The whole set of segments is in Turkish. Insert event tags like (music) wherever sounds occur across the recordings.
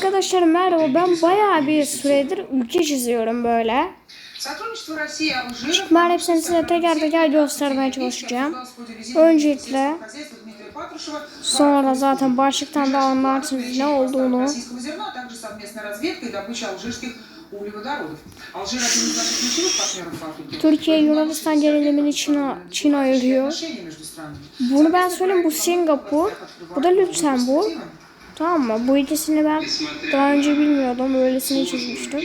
Arkadaşlar merhaba ben bayağı bir süredir ülke çiziyorum böyle. Ben hepsini size teker teker göstermeye çalışacağım. Öncelikle sonra zaten başlıktan da anlarsınız ne olduğunu. Türkiye Yunanistan gerilimini Çin'e Çin ayırıyor. Bunu ben söyleyeyim bu Singapur, bu da Lüksemburg. Tamam mı? Bu ikisini ben daha önce bilmiyordum. Öylesini çizmiştim.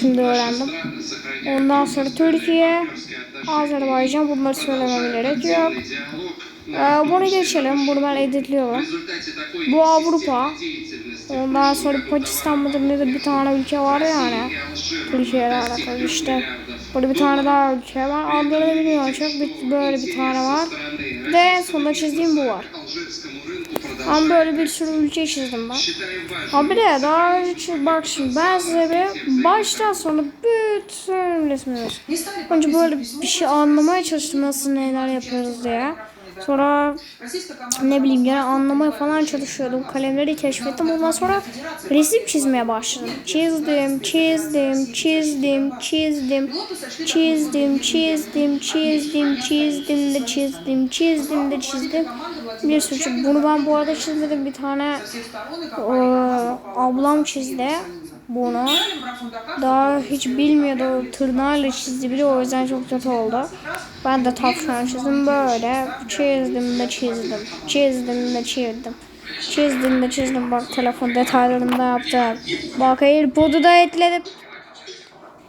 Şimdi öğrendim. Ondan sonra Türkiye, Azerbaycan bunları söylememe gerek yok. Ee, bunu geçelim. Bunu ben editliyorum. Bu Avrupa. Ondan sonra Pakistan mıdır nedir bir tane ülke var yani. Türkiye ile alakalı işte. Burada bir tane daha ülke var. Bilmiyorum çok. Bir, böyle bir tane var. En sonunda çizdiğim bu var. Ama böyle bir sürü ülke çizdim ben. Abi de daha hiç bak şimdi ben size bir baştan sonra bütün resmini Önce böyle bir şey anlamaya çalıştım nasıl neler yapıyoruz diye. Sonra ne bileyim gene anlamaya falan çalışıyordum. Kalemleri keşfettim. Ondan sonra resim çizmeye başladım. Çizdim, çizdim, çizdim, çizdim, çizdim, çizdim, çizdim, çizdim de çizdim, çizdim de çizdim bir sürü şey. Bunu ben bu arada çizmedim. Bir tane ee, o, ablam çizdi bunu. Daha hiç bilmiyordu. Tırnağıyla çizdi bile o yüzden çok kötü oldu. Ben de tavşan çizdim böyle. Çizdim de çizdim. Çizdim de çizdim. Çizdim de çizdim. Bak telefon detaylarında yaptım. Bak AirPod'u da ekledim.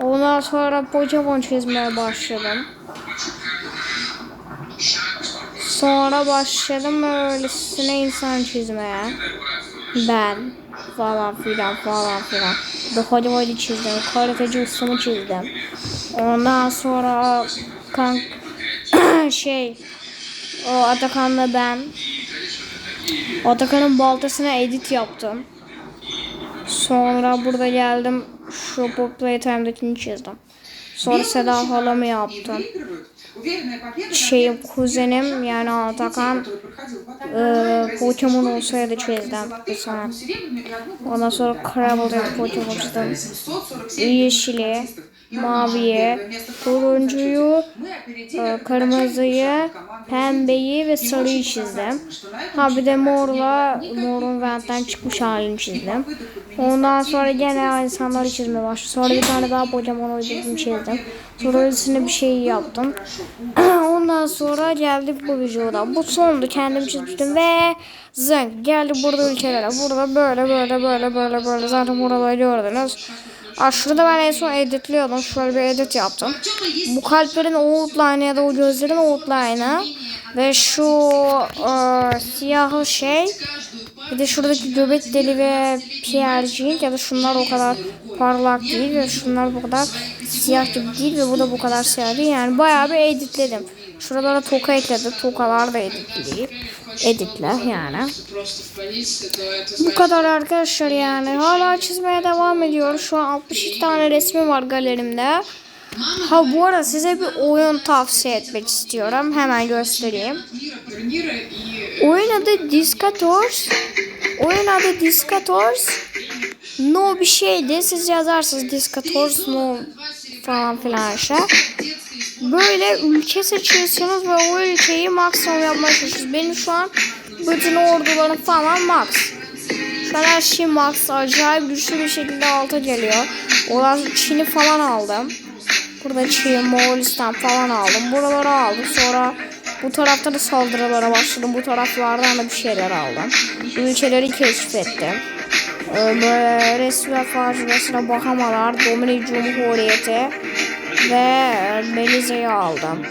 Ondan sonra Pokemon çizmeye başladım. Sonra başladım öylesine insan çizmeye. Ben falan filan falan filan. Holy Holy çizdim. Karateci ustamı çizdim. Ondan sonra kank (clears throat) şey o Atakan'la ben Atakan'ın baltasına edit yaptım. Sonra burada geldim şu Pop Playtime'dakini çizdim. Sonra Seda halamı yaptım. Şeyim kuzenim yani Atakan e, Pokemon olsaydı çizdim bir sanat. Ondan sonra Krabble'da Pokemon çizdim. Yeşili maviyi, turuncuyu, e, kırmızıyı, pembeyi ve sarıyı çizdim. Ha bir de morla, morun ventten çıkmış halini çizdim. Ondan sonra gene insanları çizmeye başladım. Sonra bir tane daha Pokemon uydurdum çizdim. Sonra üstüne bir şey yaptım. (clears throat) Ondan sonra geldik bu vücuda. Bu sondu kendim çizmiştim ve zınk geldi burada ülkelere. Burada böyle böyle böyle böyle böyle zaten buraları gördünüz. Aa, şurada ben en son editliyordum. Şöyle bir edit yaptım. Bu kalplerin outline'ı ya da o gözlerin outline'ı ve şu e, siyahı şey bir de şuradaki göbek deli ve piercing ya da şunlar o kadar parlak değil ve şunlar bu kadar siyah gibi değil ve bu da bu kadar siyah değil. Yani bayağı bir editledim. Şuralara toka ekledim. Tokalar da editleyip editle yani. Bu kadar arkadaşlar yani. Hala çizmeye devam ediyor. Şu an 62 tane resmi var galerimde. Ha bu arada size bir oyun tavsiye etmek istiyorum. Hemen göstereyim. Oyun adı Discators. Oyun adı Discators. No bir şeydi. Siz yazarsınız Discators no falan filan şey. Böyle ülke seçiyorsunuz ve o ülkeyi maksimum yapmaya çalışıyorsunuz. Benim şu an bütün ordularım falan max. Şu an her şey max. Acayip güçlü bir şekilde alta geliyor. Olan Çin'i falan aldım. Burada Çin, Moğolistan falan aldım. Buraları aldım. Sonra bu tarafta da saldırılara başladım. Bu taraflardan da bir şeyler aldım. Ülkeleri keşfettim. Ee, Böyle resmi faciasına Bahamalar, Dominik Cumhuriyeti ve Belize'yi aldım.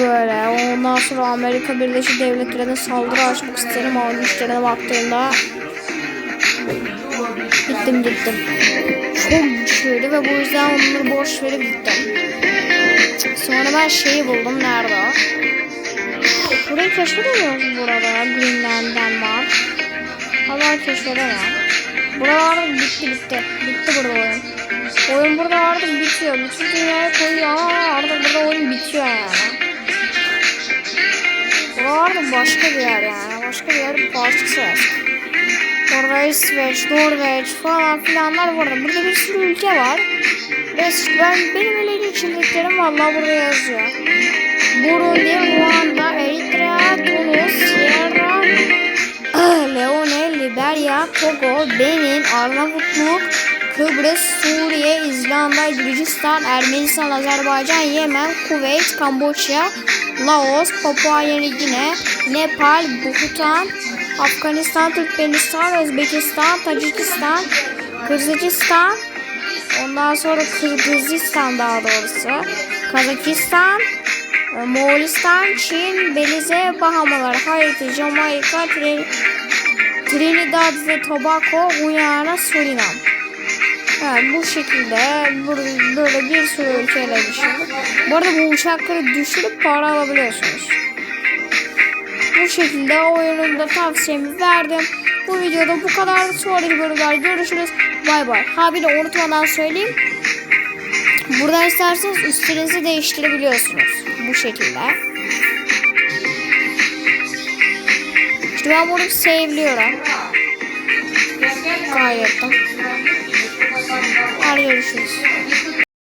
Böyle ondan sonra Amerika Birleşik Devletleri'ne saldırı açmak isterim ama güçlerine baktığımda gittim gittim. Çok güçlüydü ve bu yüzden onları boş verip gittim. Sonra ben şeyi buldum. Nerede o? Burayı keşfedemiyoruz burada. Greenland, Denmark. Hala keşfedemiyorum. Buralarda bitti bitti. Bitti burada oyun. Oyun burada artık bitiyor. Bütün dünyayı koyuyor artık burada oyun bitiyor yani. Buralarda başka bir yer yani. Başka bir yer bir parçası. Sonra İsveç, Norveç falan filanlar var. Burada bir sürü ülke var. Res- Ben, benim öyle içindiklerim vallahi burada yazıyor. Burundi, Ruanda, Eritrea, Tunus, Sierra (clears throat) Leone, Liberya, Togo, Benin, Arnavutluk, Kıbrıs, Suriye, İzlanda, Gürcistan, Ermenistan, Azerbaycan, Yemen, Kuveyt, Kamboçya, Laos, Papua Yeni Gine, Nepal, Bhutan, Afganistan, Türkmenistan, Özbekistan, Tacikistan, Kırgızistan, ondan sonra Kırgızistan daha doğrusu, Kazakistan, Moğolistan, Çin, Belize, Bahamalar, Haiti, Jamaika, Trin- Trinidad ve Tobago, Guyana, Surinam. Evet, bu şekilde böyle bir sürü ülkeyle düşürdük. Bu arada bu uçakları düşürüp para alabiliyorsunuz. Bu şekilde oyunun da tavsiyemi verdim. Bu videoda bu kadar. Sonraki bölümler görüşürüz. Bay bay. Ha bir de unutmadan söyleyeyim. Buradan isterseniz üstlerinizi değiştirebiliyorsunuz. Bu şekilde. İşte ben bunu save'liyorum. Kaydettim. Hadi görüşürüz.